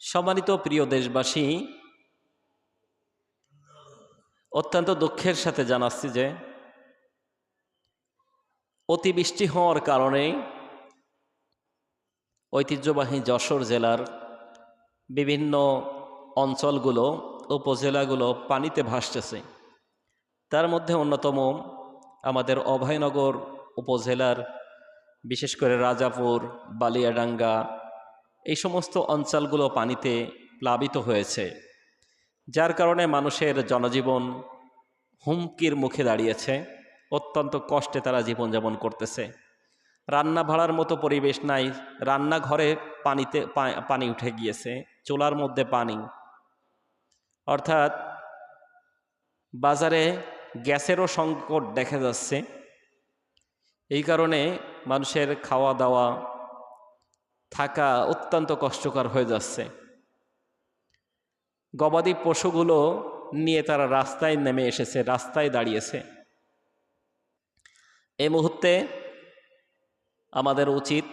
সম্মানিত প্রিয় দেশবাসী, অত্যন্ত দুঃখের সাথে জানাচ্ছি যে অতিবৃষ্টি হওয়ার কারণে ঐতিহ্যবাহী যশোর জেলার বিভিন্ন অঞ্চলগুলো, উপজেলাগুলো পানিতে ভাসতেছে। তার মধ্যে অন্যতম আমাদের অভয়নগর উপজেলার, বিশেষ করে রাজাপুর, বালিয়াডাঙ্গা এই সমস্ত অঞ্চলগুলো পানিতে প্লাবিত হয়েছে, যার কারণে মানুষের জনজীবন হুমকির মুখে দাঁড়িয়েছে। অত্যন্ত কষ্টে তারা জীবনযাপন করতেছে। রান্না ভাড়ার মতো পরিবেশ নাই, রান্নাঘরে পানিতে পানি উঠে গিয়েছে, চুলার মধ্যে পানি। অর্থাৎ বাজারে গ্যাসেরও সংকট দেখা যাচ্ছে। এই কারণে মানুষের খাওয়া দাওয়া থাকা অত্যন্ত কষ্টকর হয়ে যাচ্ছে। গবাদি পশুগুলো নিয়ে তারা রাস্তায় নেমে এসেছে, রাস্তায় দাঁড়িয়েছে। এই মুহূর্তে আমাদের উচিত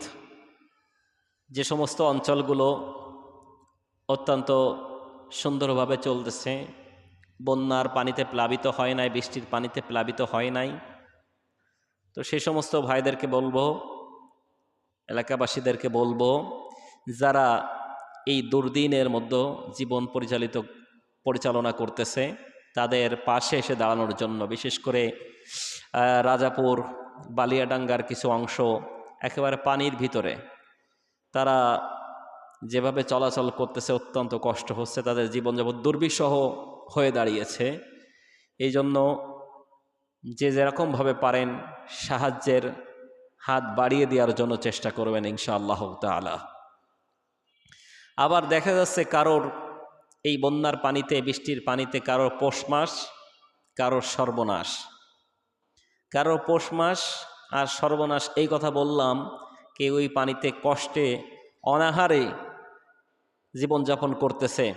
যে সমস্ত অঞ্চলগুলো অত্যন্ত সুন্দরভাবে চলতেছে। বন্যার পানিতে প্লাবিত হয় নাই, বৃষ্টির পানিতে প্লাবিত হয় নাই। তো সেই সমস্ত ভাইদেরকে বলব এলাকাবাসীদেরকে বলব, যারা এই দুর্দিনের মধ্যে জীবন পরিচালিত, পরিচালনা করতেছে, তাদের পাশে এসে দাঁড়ানোর জন্য, বিশেষ করে রাজাপুর, বালিয়াডাঙ্গার কিছু অংশ একেবারে পানির ভিতরে, তারা যেভাবে চলাচল করতেছে অত্যন্ত কষ্ট হচ্ছে, তাদের জীবনযাপন দুর্বিষহ হয়ে দাঁড়িয়েছে। এই জন্য যে যেরকমভাবে পারেন সাহায্যের হাত বাড়িয়ে দেওয়ার জন্য চেষ্টা করবেন ইনশাআল্লাহ তালা আবার দেখা যাচ্ছে কারোর এই বন্যার পানিতে, বৃষ্টির পানিতে কারোর পৌষ মাস, কারোর সর্বনাশ। কারোর পৌষ মাস আর সর্বনাশ, এই কথা বললাম, কেউ ওই পানিতে কষ্টে, অনাহারে জীবনযাপন করতেছে।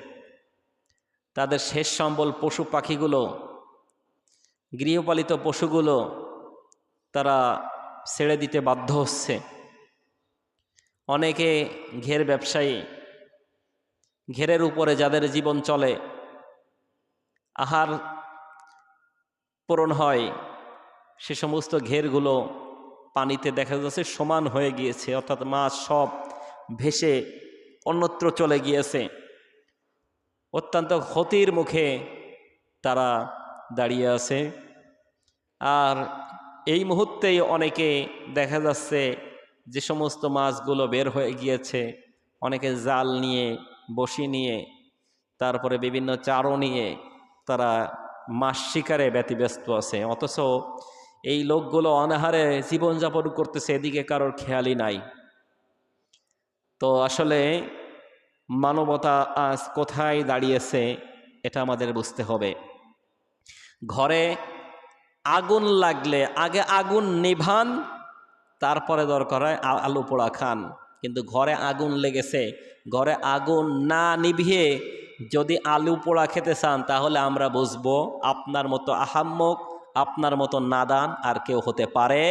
তাদের শেষ সম্বল পশু পাখিগুলো, গৃহপালিত পশুগুলো, তারা ছেড়ে দিতে বাধ্য হচ্ছে। অনেকে ঘের ব্যবসায়ী, ঘেরের উপরে যাদের জীবন চলে, আহার পূরণ হয়, সে সমস্ত ঘেরগুলো পানিতে দেখা যাচ্ছে সমান হয়ে গিয়েছে, অর্থাৎ মাছ সব ভেসে অন্যত্র চলে গিয়েছে। অত্যন্ত ক্ষতির মুখে তারা দাঁড়িয়ে আছে। আর এই মুহূর্তেই অনেকে দেখা যাচ্ছে যে সমস্ত মাছগুলো বের হয়ে গিয়েছে, অনেকে জাল নিয়ে, বসি নিয়ে, তারপরে বিভিন্ন চারও নিয়ে তারা মাছ শিকারে ব্যতিব্যস্ত আছে। অথচ এই লোকগুলো অনাহারে জীবনযাপন করতেছে, এদিকে কারোর খেয়ালই নাই। তো আসলে মানবতা আজ কোথায় দাঁড়িয়েছে, এটা আমাদের বুঝতে হবে। ঘরে আগুন লাগলে, আগে আগুন নিভান, তারপরে দরকার হয় আলু পোড়া খান। কিন্তু ঘরে আগুন লেগেছে, ঘরে আগুন না নিভিয়ে যদি আলু পোড়া খেতে চান, তাহলে আমরা বুঝব আপনার মতো আহাম্মক, আপনার মতো নাদান আর কেউ হতে পারে।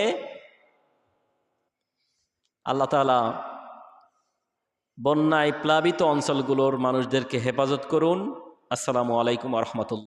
আল্লাহ তালা বন্যায় প্লাবিত অঞ্চলগুলোর মানুষদেরকে হেফাজত করুন। আসসালামু আলাইকুম রহমতুল্লা